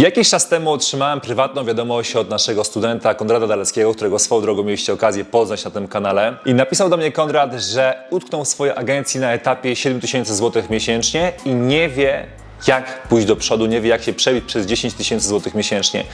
Jakiś czas temu otrzymałem prywatną wiadomość od naszego studenta Konrada Daleckiego, którego swoją drogą mieliście okazję poznać na tym kanale. I napisał do mnie Konrad, że utknął w swojej agencji na etapie 7000 zł miesięcznie i nie wie, jak pójść do przodu, nie wie jak się przebić przez 10 tysięcy złotych miesięcznie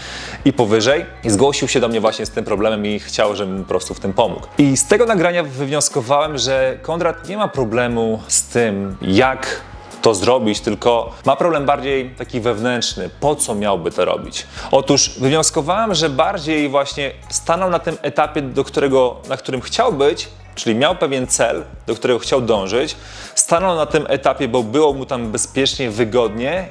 i powyżej. I zgłosił się do mnie właśnie z tym problemem i chciał, żebym po prostu w tym pomógł. I z tego nagrania wywnioskowałem, że Konrad nie ma problemu z tym, jak to zrobić, tylko ma problem bardziej taki wewnętrzny. Po co miałby to robić? Otóż wywnioskowałem, że bardziej właśnie stanął na tym etapie, do którego, na którym chciał być, czyli miał pewien cel, do którego chciał dążyć, stanął na tym etapie, bo było mu tam bezpiecznie, wygodnie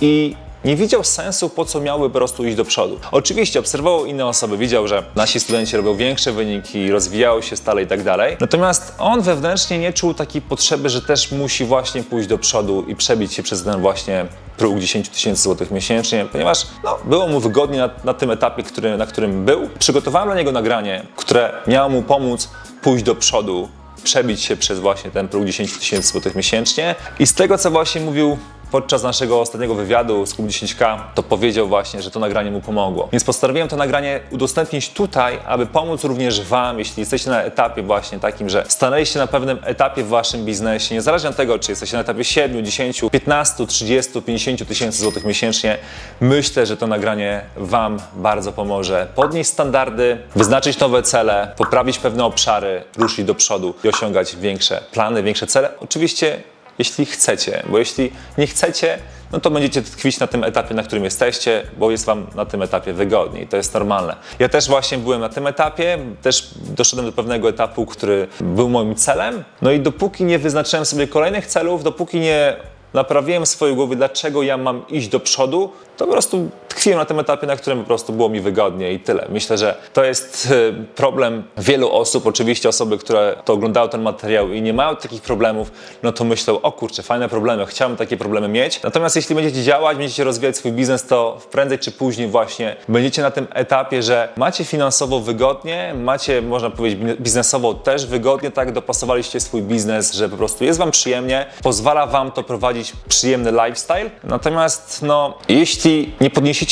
i nie widział sensu, po co miałby po prostu iść do przodu. Oczywiście obserwował inne osoby, widział, że nasi studenci robią większe wyniki, rozwijają się stale i tak dalej. Natomiast on wewnętrznie nie czuł takiej potrzeby, że też musi właśnie pójść do przodu i przebić się przez ten właśnie próg 10 tysięcy złotych miesięcznie, ponieważ no, było mu wygodnie na, na tym etapie, który, na którym był. Przygotowałem dla niego nagranie, które miało mu pomóc pójść do przodu, przebić się przez właśnie ten próg 10 tysięcy złotych miesięcznie. I z tego, co właśnie mówił podczas naszego ostatniego wywiadu z Klub 10K, to powiedział właśnie, że to nagranie mu pomogło. Więc postanowiłem to nagranie udostępnić tutaj, aby pomóc również Wam, jeśli jesteście na etapie właśnie takim, że stanęliście na pewnym etapie w Waszym biznesie, niezależnie od tego, czy jesteście na etapie 7, 10, 15, 30, 50 tysięcy złotych miesięcznie, myślę, że to nagranie Wam bardzo pomoże podnieść standardy, wyznaczyć nowe cele, poprawić pewne obszary, ruszyć do przodu i osiągać większe plany, większe cele. Oczywiście jeśli chcecie, bo jeśli nie chcecie, no to będziecie tkwić na tym etapie, na którym jesteście, bo jest wam na tym etapie wygodniej. To jest normalne. Ja też właśnie byłem na tym etapie, też doszedłem do pewnego etapu, który był moim celem. No i dopóki nie wyznaczyłem sobie kolejnych celów, dopóki nie naprawiłem swojej głowie, dlaczego ja mam iść do przodu, to po prostu tkwiłem na tym etapie, na którym po prostu było mi wygodnie i tyle. Myślę, że to jest e, problem wielu osób, oczywiście osoby, które to oglądały ten materiał i nie mają takich problemów, no to myślą, o kurczę, fajne problemy, chciałbym takie problemy mieć. Natomiast jeśli będziecie działać, będziecie rozwijać swój biznes, to prędzej czy później właśnie będziecie na tym etapie, że macie finansowo wygodnie, macie, można powiedzieć, biznesowo też wygodnie, tak dopasowaliście swój biznes, że po prostu jest wam przyjemnie, pozwala wam to prowadzić przyjemny lifestyle. Natomiast no, jeśli nie podniesiecie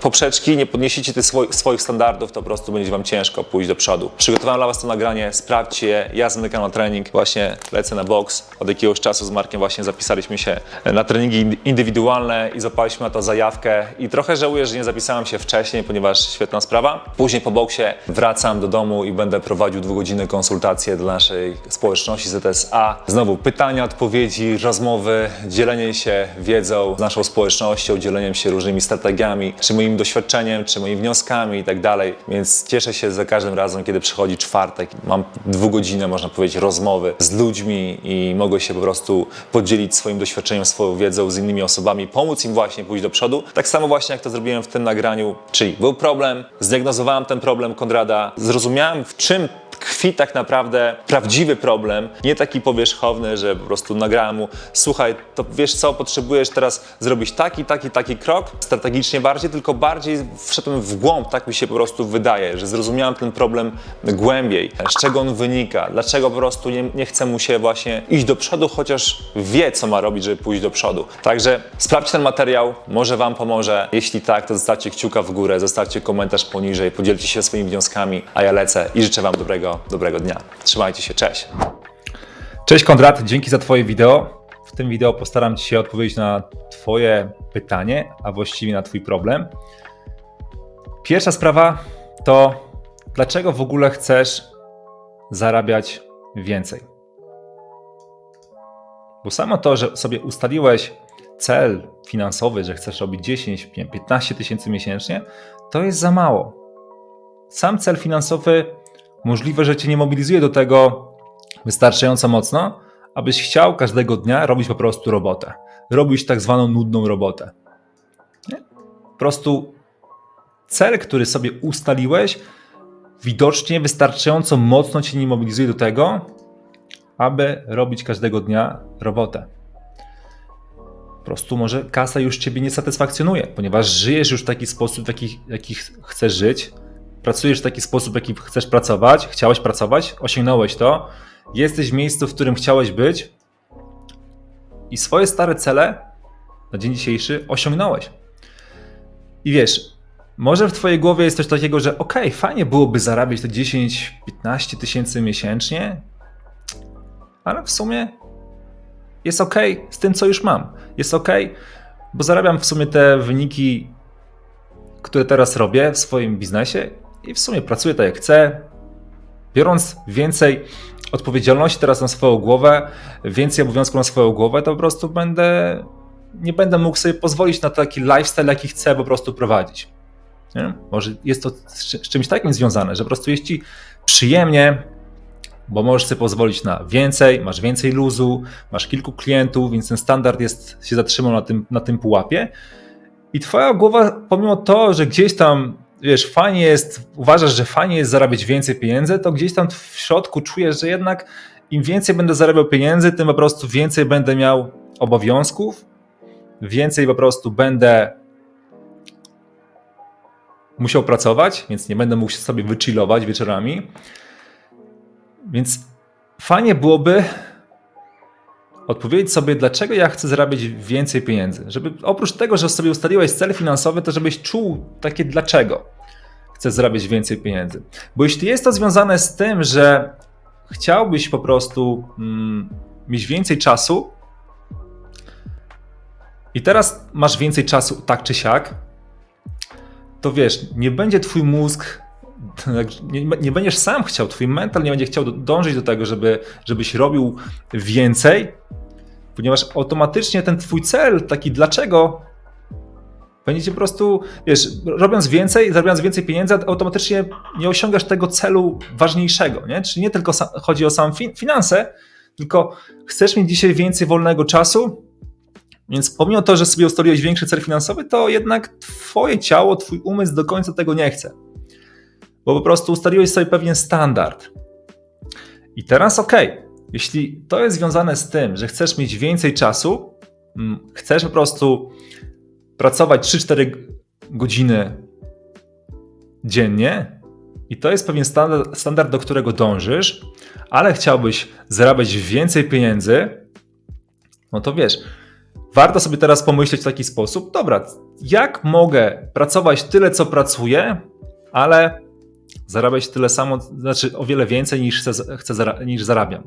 poprzeczki, nie podniesiecie tych swoich, swoich standardów, to po prostu będzie wam ciężko pójść do przodu. Przygotowałem dla was to nagranie, sprawdźcie je. Ja zamykam na trening, właśnie lecę na boks. Od jakiegoś czasu z Markiem właśnie zapisaliśmy się na treningi indywidualne i zapaliśmy na to zajawkę. I trochę żałuję, że nie zapisałem się wcześniej, ponieważ świetna sprawa. Później po boksie wracam do domu i będę prowadził dwugodzinne konsultacje dla naszej społeczności ZSA. Znowu pytania, odpowiedzi, rozmowy, dzielenie się wiedzą z naszą społecznością, dzieleniem się różnymi strategiami, czy moim doświadczeniem, czy moimi wnioskami i tak dalej. Więc cieszę się za każdym razem, kiedy przychodzi czwartek. Mam dwugodzinne, można powiedzieć, rozmowy z ludźmi i mogę się po prostu podzielić swoim doświadczeniem, swoją wiedzą z innymi osobami, pomóc im właśnie pójść do przodu. Tak samo właśnie jak to zrobiłem w tym nagraniu, czyli był problem, zdiagnozowałem ten problem Konrada, zrozumiałem w czym tkwi tak naprawdę prawdziwy problem, nie taki powierzchowny, że po prostu nagrałem mu, słuchaj, to wiesz co, potrzebujesz teraz zrobić taki, taki, taki krok, strategicznie bardziej, tylko bardziej wszedłem w głąb, tak mi się po prostu wydaje, że zrozumiałem ten problem głębiej, z czego on wynika, dlaczego po prostu nie, nie chce mu się właśnie iść do przodu, chociaż wie, co ma robić, żeby pójść do przodu. Także sprawdźcie ten materiał, może Wam pomoże. Jeśli tak, to zostawcie kciuka w górę, zostawcie komentarz poniżej, podzielcie się swoimi wnioskami, a ja lecę i życzę Wam dobrego, dobrego dnia. Trzymajcie się, cześć! Cześć Konrad, dzięki za Twoje wideo. W tym wideo postaram się odpowiedzieć na Twoje pytanie, a właściwie na Twój problem. Pierwsza sprawa to, dlaczego w ogóle chcesz zarabiać więcej? Bo samo to, że sobie ustaliłeś cel finansowy, że chcesz robić 10, 15 tysięcy miesięcznie, to jest za mało. Sam cel finansowy możliwe, że Cię nie mobilizuje do tego wystarczająco mocno, abyś chciał każdego dnia robić po prostu robotę. Robić tak zwaną nudną robotę. Nie? Po prostu cel, który sobie ustaliłeś, widocznie wystarczająco mocno Cię nie mobilizuje do tego, aby robić każdego dnia robotę. Po prostu może kasa już Ciebie nie satysfakcjonuje, ponieważ żyjesz już w taki sposób, w jaki, jaki chcesz żyć, pracujesz w taki sposób, jaki chcesz pracować, chciałeś pracować, osiągnąłeś to, jesteś w miejscu, w którym chciałeś być i swoje stare cele na dzień dzisiejszy osiągnąłeś. I wiesz, może w twojej głowie jest coś takiego, że okej, fajnie byłoby zarabiać te 10-15 tysięcy miesięcznie, ale w sumie jest ok z tym, co już mam. Jest ok, bo zarabiam w sumie te wyniki, które teraz robię w swoim biznesie i w sumie pracuję tak jak chcę, biorąc więcej odpowiedzialności teraz na swoją głowę, więcej obowiązków na swoją głowę, to po prostu będę, nie będę mógł sobie pozwolić na taki lifestyle, jaki chcę po prostu prowadzić. Nie? Może jest to z, czymś takim związane, że po prostu jest przyjemnie, bo możesz sobie pozwolić na więcej, masz więcej luzu, masz kilku klientów, więc ten standard jest, się zatrzymał na tym, na tym pułapie. I twoja głowa, pomimo to, że gdzieś tam, wiesz, fajnie jest, uważasz, że fajnie jest zarabiać więcej pieniędzy, to gdzieś tam w środku czujesz, że jednak im więcej będę zarabiał pieniędzy, tym po prostu więcej będę miał obowiązków, więcej po prostu będę musiał pracować, więc nie będę mógł się sobie wychillować wieczorami. Więc fajnie byłoby odpowiedzieć sobie, dlaczego ja chcę zarabiać więcej pieniędzy. Żeby oprócz tego, że sobie ustaliłeś cel finansowy, to żebyś czuł takie dlaczego chcę zarabiać więcej pieniędzy. Bo jeśli jest to związane z tym, że chciałbyś po prostu mm, mieć więcej czasu i teraz masz więcej czasu tak czy siak, to wiesz, nie będzie twój mózg, nie, nie będziesz sam chciał, twój mental nie będzie chciał dążyć do tego, żeby, żebyś robił więcej, ponieważ automatycznie ten twój cel, taki dlaczego, będziecie po prostu, wiesz, robiąc więcej, zarabiając więcej pieniędzy, automatycznie nie osiągasz tego celu ważniejszego, nie? Czyli nie tylko chodzi o sam fin- finanse, tylko chcesz mieć dzisiaj więcej wolnego czasu, więc pomimo to, że sobie ustaliłeś większy cel finansowy, to jednak twoje ciało, twój umysł do końca tego nie chce. Bo po prostu ustaliłeś sobie pewien standard. I teraz ok, jeśli to jest związane z tym, że chcesz mieć więcej czasu, mm, chcesz po prostu pracować 3-4 godziny dziennie i to jest pewien standard, standard, do którego dążysz, ale chciałbyś zarabiać więcej pieniędzy, no to wiesz, warto sobie teraz pomyśleć w taki sposób, dobra, jak mogę pracować tyle, co pracuję, ale zarabiać tyle samo, znaczy o wiele więcej niż, chcę, chcę, niż zarabiam.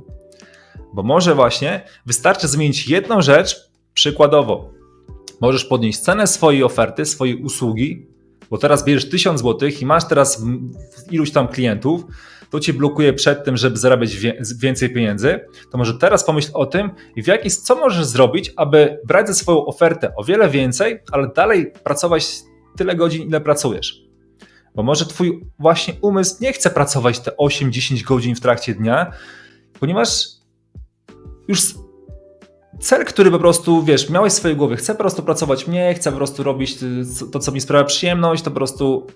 Bo może właśnie wystarczy zmienić jedną rzecz, przykładowo, możesz podnieść cenę swojej oferty, swojej usługi, bo teraz bierzesz 1000 zł i masz teraz iluś tam klientów, to cię blokuje przed tym, żeby zarabiać więcej pieniędzy, to może teraz pomyśl o tym, w jaki, co możesz zrobić, aby brać ze swoją ofertę o wiele więcej, ale dalej pracować tyle godzin, ile pracujesz. Bo może twój właśnie umysł nie chce pracować te 8-10 godzin w trakcie dnia, ponieważ już cel, który po prostu, wiesz, miałeś w swojej głowie, chcę po prostu pracować mniej, chcę po prostu robić y, to, co mi sprawia przyjemność, to po prostu,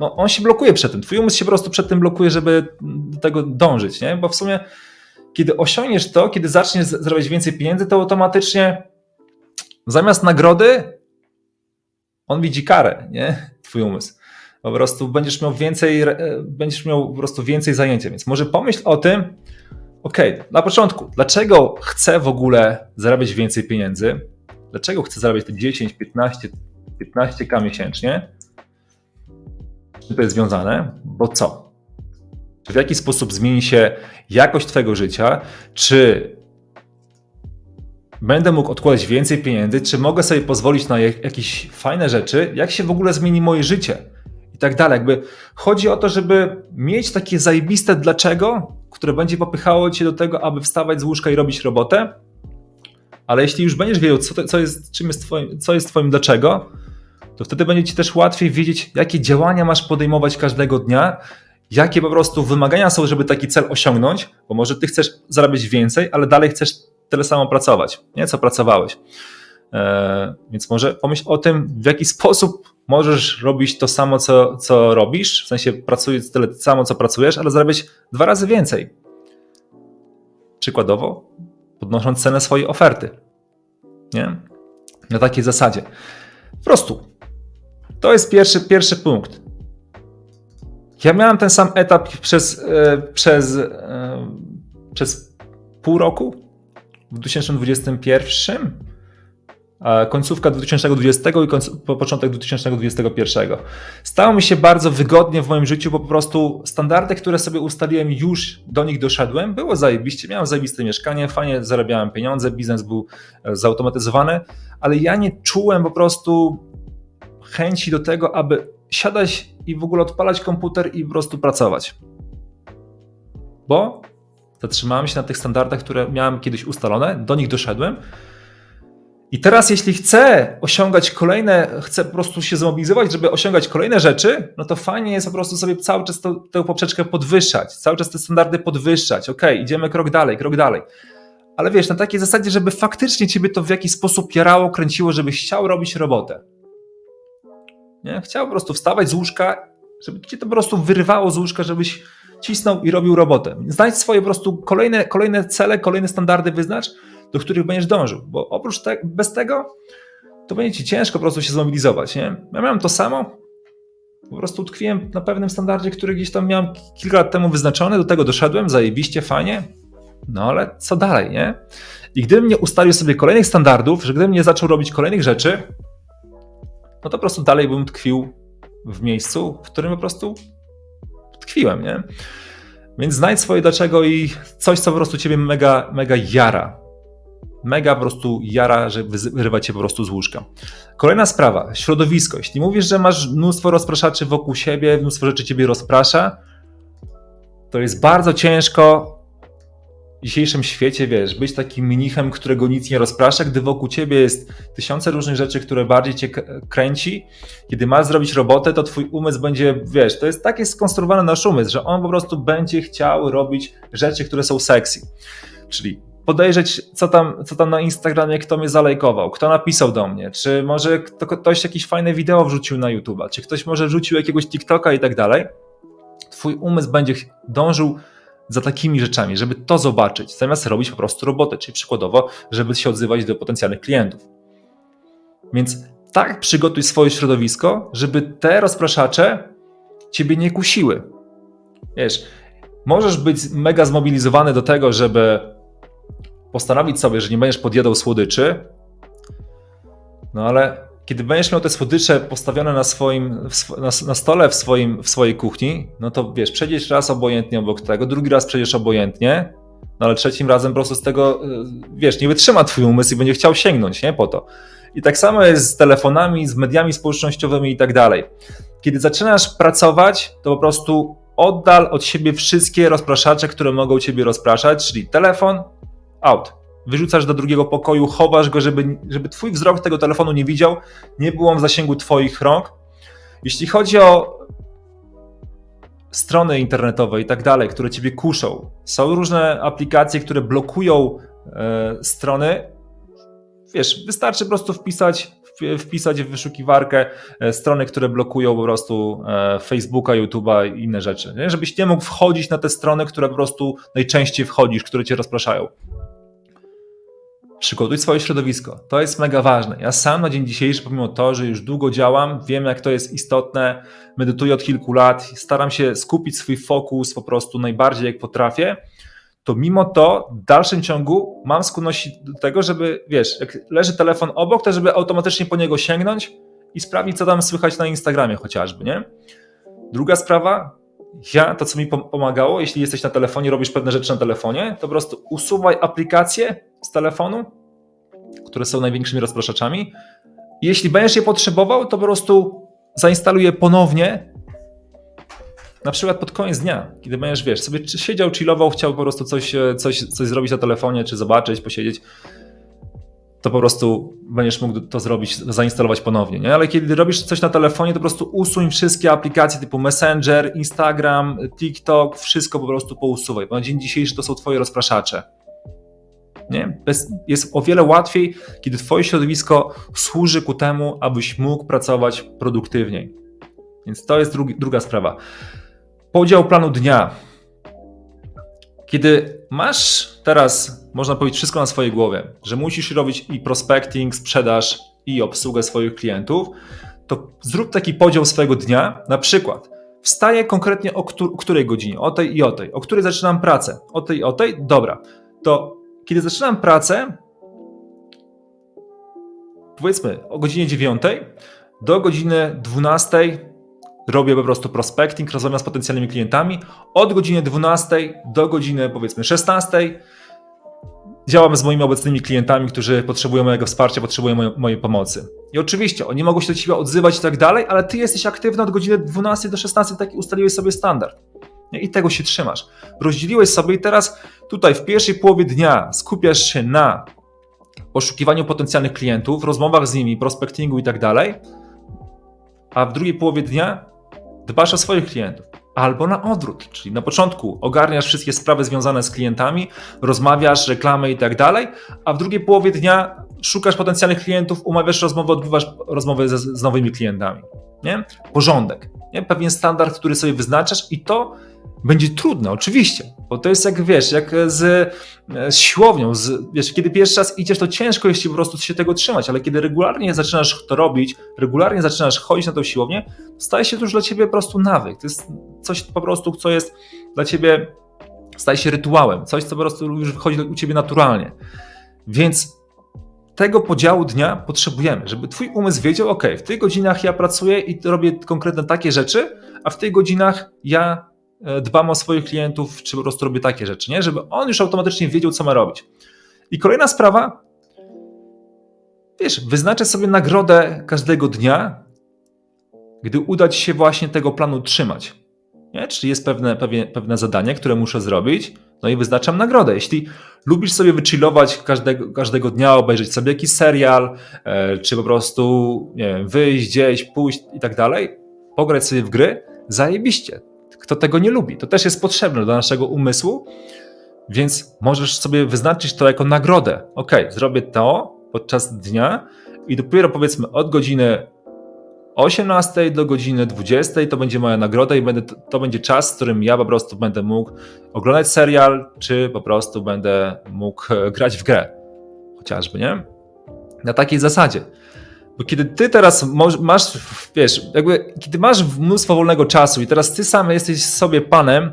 no on się blokuje przed tym. Twój umysł się po prostu przed tym blokuje, żeby do tego dążyć, nie? Bo w sumie, kiedy osiągniesz to, kiedy zaczniesz zarabiać więcej pieniędzy, to automatycznie zamiast nagrody on widzi karę, nie? Twój umysł. Po prostu będziesz miał więcej, e, będziesz miał po prostu więcej zajęcia, więc może pomyśl o tym, ok, na początku, dlaczego chcę w ogóle zarabiać więcej pieniędzy? Dlaczego chcę zarabiać te 10, 15, 15k miesięcznie? Z czym to jest związane? Bo co? Czy w jaki sposób zmieni się jakość Twojego życia? Czy będę mógł odkładać więcej pieniędzy? Czy mogę sobie pozwolić na jak- jakieś fajne rzeczy? Jak się w ogóle zmieni moje życie? I tak dalej. Jakby chodzi o to, żeby mieć takie zajebiste dlaczego, które będzie popychało cię do tego, aby wstawać z łóżka i robić robotę. Ale jeśli już będziesz wiedział, co, co, jest, czym jest twoim, co jest twoim dlaczego, to wtedy będzie ci też łatwiej wiedzieć, jakie działania masz podejmować każdego dnia, jakie po prostu wymagania są, żeby taki cel osiągnąć, bo może ty chcesz zarabiać więcej, ale dalej chcesz tyle samo pracować, nie? Co pracowałeś. Eee, więc może pomyśl o tym, w jaki sposób możesz robić to samo, co, co robisz, w sensie pracując tyle samo, co pracujesz, ale zarabiać dwa razy więcej. Przykładowo, podnosząc cenę swojej oferty. Nie? Na takiej zasadzie. Po prostu. To jest pierwszy, pierwszy punkt. Ja miałem ten sam etap przez, e, przez, e, przez pół roku w 2021. e, końcówka 2020 i początek 2021. Stało mi się bardzo wygodnie w moim życiu, bo po prostu standardy, które sobie ustaliłem, już do nich doszedłem. Było zajebiście, miałem zajebiste mieszkanie, fajnie zarabiałem pieniądze, biznes był e, zautomatyzowany, ale ja nie czułem po prostu chęci do tego, aby siadać i w ogóle odpalać komputer i po prostu pracować. Bo zatrzymałem się na tych standardach, które miałem kiedyś ustalone, do nich doszedłem. I teraz, jeśli chcę osiągać kolejne, chcę po prostu się zmobilizować, żeby osiągać kolejne rzeczy, no to fajnie jest po prostu sobie cały czas to, tę poprzeczkę podwyższać, cały czas te standardy podwyższać. Ok, idziemy krok dalej, krok dalej. Ale wiesz, na takiej zasadzie, żeby faktycznie ciebie to w jakiś sposób jarało, kręciło, żebyś chciał robić robotę. Nie? Chciał po prostu wstawać z łóżka, żeby cię to po prostu wyrywało z łóżka, żebyś cisnął i robił robotę. Znajdź swoje po prostu kolejne, kolejne cele, kolejne standardy wyznacz, do których będziesz dążył, bo oprócz te, bez tego to będzie ci ciężko po prostu się zmobilizować. Nie? Ja miałem to samo, po prostu utkwiłem na pewnym standardzie, który gdzieś tam miałem kilka lat temu wyznaczony, do tego doszedłem, zajebiście, fajnie, no ale co dalej, nie? I gdybym nie ustalił sobie kolejnych standardów, że gdybym nie zaczął robić kolejnych rzeczy, no to po prostu dalej bym tkwił w miejscu, w którym po prostu tkwiłem, nie? Więc znajdź swoje dlaczego i coś, co po prostu ciebie mega, mega jara. Mega po prostu jara, że wyrywa cię po prostu z łóżka. Kolejna sprawa, środowisko. Jeśli mówisz, że masz mnóstwo rozpraszaczy wokół siebie, mnóstwo rzeczy ciebie rozprasza, to jest bardzo ciężko w dzisiejszym świecie, wiesz, być takim mnichem, którego nic nie rozprasza, gdy wokół ciebie jest tysiące różnych rzeczy, które bardziej cię kręci. Kiedy masz zrobić robotę, to twój umysł będzie, wiesz, to jest takie skonstruowane nasz umysł, że on po prostu będzie chciał robić rzeczy, które są sexy. Czyli podejrzeć, co tam, co tam na Instagramie, kto mnie zalajkował, kto napisał do mnie, czy może ktoś jakieś fajne wideo wrzucił na YouTube'a, czy ktoś może wrzucił jakiegoś TikToka i tak dalej. Twój umysł będzie dążył za takimi rzeczami, żeby to zobaczyć, zamiast robić po prostu robotę, czyli przykładowo, żeby się odzywać do potencjalnych klientów. Więc tak przygotuj swoje środowisko, żeby te rozpraszacze ciebie nie kusiły. Wiesz, możesz być mega zmobilizowany do tego, żeby postanowić sobie, że nie będziesz podjadał słodyczy, no ale kiedy będziesz miał te słodycze postawione na swoim, na, stole w, swoim, w swojej kuchni, no to wiesz, przejdziesz raz obojętnie obok tego, drugi raz przejdziesz obojętnie, no ale trzecim razem po prostu z tego, y, wiesz, nie wytrzyma twój umysł i będzie chciał sięgnąć, nie, po to. I tak samo jest z telefonami, z mediami społecznościowymi i tak dalej. Kiedy zaczynasz pracować, to po prostu oddal od siebie wszystkie rozpraszacze, które mogą ciebie rozpraszać, czyli telefon, out wyrzucasz do drugiego pokoju, chowasz go, żeby, żeby twój wzrok tego telefonu nie widział, nie było w zasięgu twoich rąk. Jeśli chodzi o strony internetowe i tak dalej, które ciebie kuszą, są różne aplikacje, które blokują e, strony. Wiesz, wystarczy po prostu wpisać, wpisać w wyszukiwarkę e, strony, które blokują po prostu e, Facebooka, YouTube'a i inne rzeczy. Nie? Żebyś nie mógł wchodzić na te strony, które po prostu najczęściej wchodzisz, które cię rozpraszają przygotuj swoje środowisko. To jest mega ważne. Ja sam na dzień dzisiejszy, pomimo to, że już długo działam, wiem jak to jest istotne, medytuję od kilku lat, staram się skupić swój fokus po prostu najbardziej jak potrafię, to mimo to w dalszym ciągu mam skłonności do tego, żeby, wiesz, jak leży telefon obok, to żeby automatycznie po niego sięgnąć i sprawdzić, co tam słychać na Instagramie chociażby, nie? Druga sprawa, ja, to co mi pomagało, jeśli jesteś na telefonie, robisz pewne rzeczy na telefonie, to po prostu usuwaj aplikacje z telefonu, które są największymi rozpraszaczami. Jeśli będziesz je potrzebował, to po prostu zainstaluj je ponownie, na przykład pod koniec dnia, kiedy będziesz, wiesz, sobie siedział, chillował, chciał po prostu coś, coś, coś zrobić na telefonie, czy zobaczyć, posiedzieć, to po prostu będziesz mógł to zrobić, zainstalować ponownie. Nie? Ale kiedy robisz coś na telefonie, to po prostu usuń wszystkie aplikacje typu Messenger, Instagram, TikTok, wszystko po prostu pousuwaj, bo na dzień dzisiejszy to są twoje rozpraszacze. Nie? Jest o wiele łatwiej, kiedy twoje środowisko służy ku temu, abyś mógł pracować produktywniej. Więc to jest drugi, druga sprawa. Podział planu dnia. Kiedy masz teraz, można powiedzieć, wszystko na swojej głowie, że musisz robić i prospecting, sprzedaż, i obsługę swoich klientów, to zrób taki podział swojego dnia. Na przykład, wstaję konkretnie o której godzinie, o tej i o tej, o której zaczynam pracę, o tej i o tej, dobra. To kiedy zaczynam pracę, powiedzmy o godzinie 9 do godziny 12 robię po prostu prospecting, rozmawiam z potencjalnymi klientami. Od godziny 12 do godziny powiedzmy 16 działam z moimi obecnymi klientami, którzy potrzebują mojego wsparcia, potrzebują mojej, mojej pomocy. I oczywiście oni mogą się do ciebie odzywać i tak dalej, ale ty jesteś aktywny od godziny 12 do 16, taki ustaliłeś sobie standard. I tego się trzymasz. Rozdzieliłeś sobie i teraz tutaj w pierwszej połowie dnia skupiasz się na poszukiwaniu potencjalnych klientów, rozmowach z nimi, prospectingu i tak dalej, a w drugiej połowie dnia dbasz o swoich klientów. Albo na odwrót, czyli na początku ogarniasz wszystkie sprawy związane z klientami, rozmawiasz, reklamy i tak dalej, a w drugiej połowie dnia szukasz potencjalnych klientów, umawiasz rozmowę, odbywasz rozmowy ze, z nowymi klientami. Nie? Porządek, nie? pewien standard, który sobie wyznaczasz i to będzie trudne, oczywiście, bo to jest jak wiesz, jak z, z siłownią, z, wiesz, kiedy pierwszy raz idziesz, to ciężko jest ci po prostu się tego trzymać, ale kiedy regularnie zaczynasz to robić, regularnie zaczynasz chodzić na tą siłownię, staje się to już dla ciebie po prostu nawyk. To jest coś po prostu, co jest dla ciebie, staje się rytuałem, coś, co po prostu już wychodzi u ciebie naturalnie. Więc tego podziału dnia potrzebujemy, żeby twój umysł wiedział, ok, w tych godzinach ja pracuję i robię konkretne takie rzeczy, a w tych godzinach ja e, dbam o swoich klientów, czy po prostu robię takie rzeczy, nie? Żeby on już automatycznie wiedział, co ma robić. I kolejna sprawa, wiesz, wyznaczę sobie nagrodę każdego dnia, gdy uda ci się właśnie tego planu trzymać. Nie? Czyli jest pewne, pewne, pewne zadanie, które muszę zrobić, no i wyznaczam nagrodę. Jeśli lubisz sobie wychillować każdego, każdego dnia, obejrzeć sobie jakiś serial, e, czy po prostu nie wiem, wyjść gdzieś, pójść i tak dalej, pograć sobie w gry, zajebiście. Kto tego nie lubi? To też jest potrzebne dla naszego umysłu, więc możesz sobie wyznaczyć to jako nagrodę. Ok, zrobię to podczas dnia i dopiero powiedzmy od godziny 18 do godziny 20 to będzie moja nagroda i będę, to będzie czas, w którym ja po prostu będę mógł oglądać serial, czy po prostu będę mógł e, grać w grę. Chociażby, nie? Na takiej zasadzie. Bo kiedy ty teraz masz, wiesz, jakby, kiedy masz mnóstwo wolnego czasu i teraz ty sam jesteś sobie panem,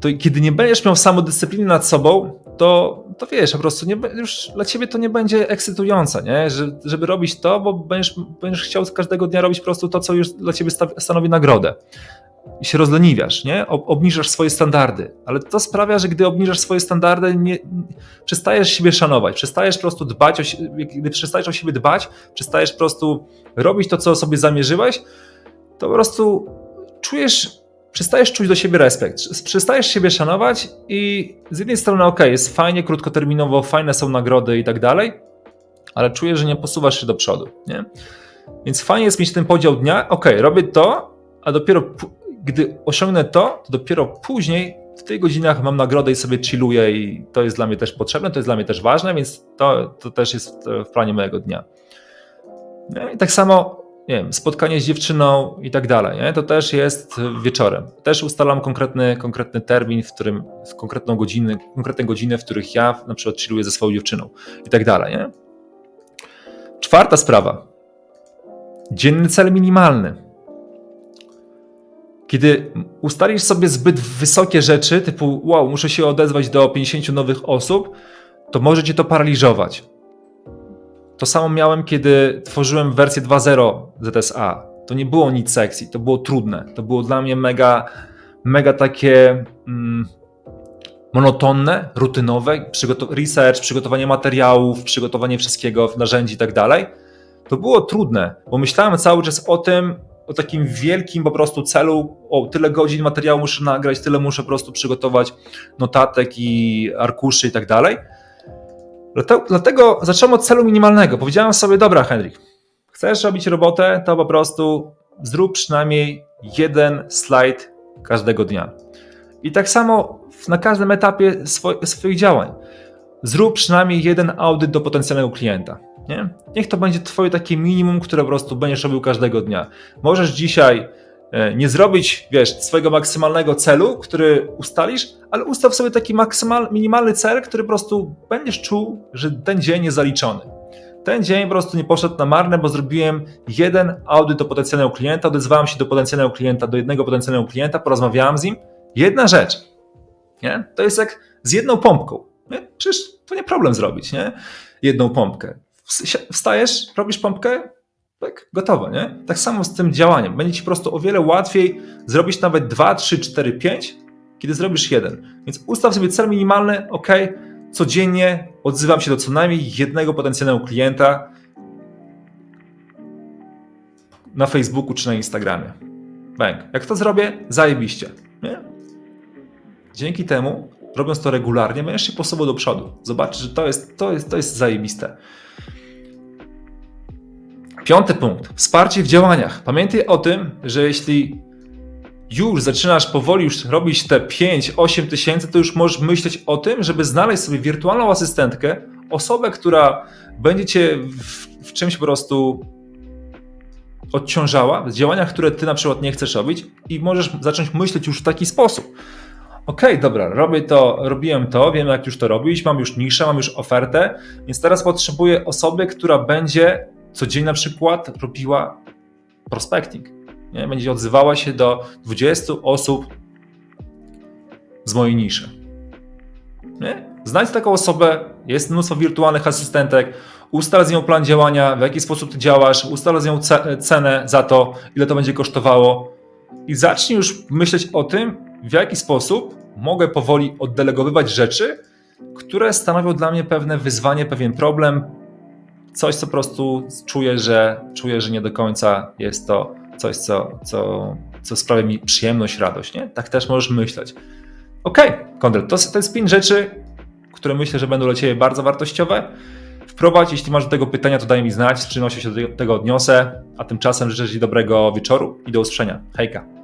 to kiedy nie będziesz miał samodyscypliny nad sobą, to, to wiesz, po prostu nie, już dla ciebie to nie będzie ekscytujące, nie? Że, żeby robić to, bo będziesz, będziesz chciał każdego dnia robić po prostu to, co już dla ciebie stanowi nagrodę. I się rozleniwiasz, nie? Obniżasz swoje standardy, ale to sprawia, że gdy obniżasz swoje standardy, nie, przestajesz siebie szanować, przestajesz po prostu dbać, o, gdy przestajesz o siebie dbać, przestajesz po prostu robić to, co sobie zamierzyłeś, to po prostu czujesz przestajesz czuć do siebie respekt, przestajesz siebie szanować i z jednej strony ok, jest fajnie, krótkoterminowo, fajne są nagrody i tak dalej, ale czujesz, że nie posuwasz się do przodu, nie? Więc fajnie jest mieć ten podział dnia, ok, robię to, a dopiero gdy osiągnę to, to dopiero później w tych godzinach mam nagrodę i sobie chilluję i to jest dla mnie też potrzebne, to jest dla mnie też ważne, więc to, to też jest w planie mojego dnia. No I tak samo nie wiem, spotkanie z dziewczyną i tak dalej, nie? to też jest wieczorem. Też ustalam konkretny, konkretny termin, w którym, konkretną godzinę, konkretne godziny, w których ja na przykład chilluję ze swoją dziewczyną i tak dalej. Nie? Czwarta sprawa. Dzienny cel minimalny. Kiedy ustalisz sobie zbyt wysokie rzeczy, typu wow, muszę się odezwać do 50 nowych osób, to może cię to paraliżować to samo miałem, kiedy tworzyłem wersję 2.0 ZSA. To nie było nic sexy, to było trudne. To było dla mnie mega, mega takie mm, monotonne, rutynowe. Przygotow- research, przygotowanie materiałów, przygotowanie wszystkiego, narzędzi i tak dalej. To było trudne, bo myślałem cały czas o tym, o takim wielkim po prostu celu, o tyle godzin materiału muszę nagrać, tyle muszę po prostu przygotować notatek i arkuszy i tak dalej. Dlatego zacząłem od celu minimalnego. Powiedziałem sobie, dobra, Henryk, chcesz robić robotę, to po prostu zrób przynajmniej jeden slajd każdego dnia. I tak samo na każdym etapie swoich działań. Zrób przynajmniej jeden audyt do potencjalnego klienta. Nie? Niech to będzie Twoje takie minimum, które po prostu będziesz robił każdego dnia. Możesz dzisiaj E, nie zrobić, wiesz, swojego maksymalnego celu, który ustalisz, ale ustaw sobie taki maksymal, minimalny cel, który po prostu będziesz czuł, że ten dzień jest zaliczony. Ten dzień po prostu nie poszedł na marne, bo zrobiłem jeden audyt do potencjalnego klienta, odezwałem się do potencjalnego klienta, do jednego potencjalnego klienta, porozmawiałem z nim. Jedna rzecz, nie? To jest jak z jedną pompką. Nie? Przecież to nie problem zrobić, nie? Jedną pompkę. Wstajesz, robisz pompkę, tak, gotowe, nie? Tak samo z tym działaniem. Będzie ci po prostu o wiele łatwiej zrobić nawet 2, 3, 4, 5, kiedy zrobisz jeden. Więc ustaw sobie cel minimalny, ok, codziennie odzywam się do co najmniej jednego potencjalnego klienta na Facebooku czy na Instagramie. Bang. Jak to zrobię, zajebiście. Nie? Dzięki temu, robiąc to regularnie, będziesz się posuwał do przodu. Zobaczysz, że to jest, to jest, to jest zajebiste. Piąty punkt. Wsparcie w działaniach. Pamiętaj o tym, że jeśli już zaczynasz powoli już robić te 5-8 tysięcy, to już możesz myśleć o tym, żeby znaleźć sobie wirtualną asystentkę, osobę, która będzie cię w, w czymś po prostu odciążała, w działaniach, które ty na przykład nie chcesz robić i możesz zacząć myśleć już w taki sposób. Okej, dobra, robię to, robiłem to, wiem jak już to robić, mam już niszę, mam już ofertę, więc teraz potrzebuję osoby, która będzie codziennie na przykład robiła prospecting. Nie? Będzie odzywała się do 20 osób z mojej niszy. Nie? Znajdź taką osobę, jest mnóstwo wirtualnych asystentek, ustal z nią plan działania, w jaki sposób ty działasz, ustal z nią ce- cenę za to, ile to będzie kosztowało i zacznij już myśleć o tym, w jaki sposób mogę powoli oddelegowywać rzeczy, które stanowią dla mnie pewne wyzwanie, pewien problem, coś, co po prostu czuję, że czuję, że nie do końca jest to coś, co, co, co sprawia mi przyjemność, radość. Nie? Tak też możesz myśleć. Okej, Konrad, to, to jest pięć rzeczy, które myślę, że będą dla Ciebie bardzo wartościowe. Wprowadź, jeśli masz do tego pytania, to daj mi znać, z przyjemnością się do tego odniosę, a tymczasem życzę Ci dobrego wieczoru i do usłyszenia. Hejka.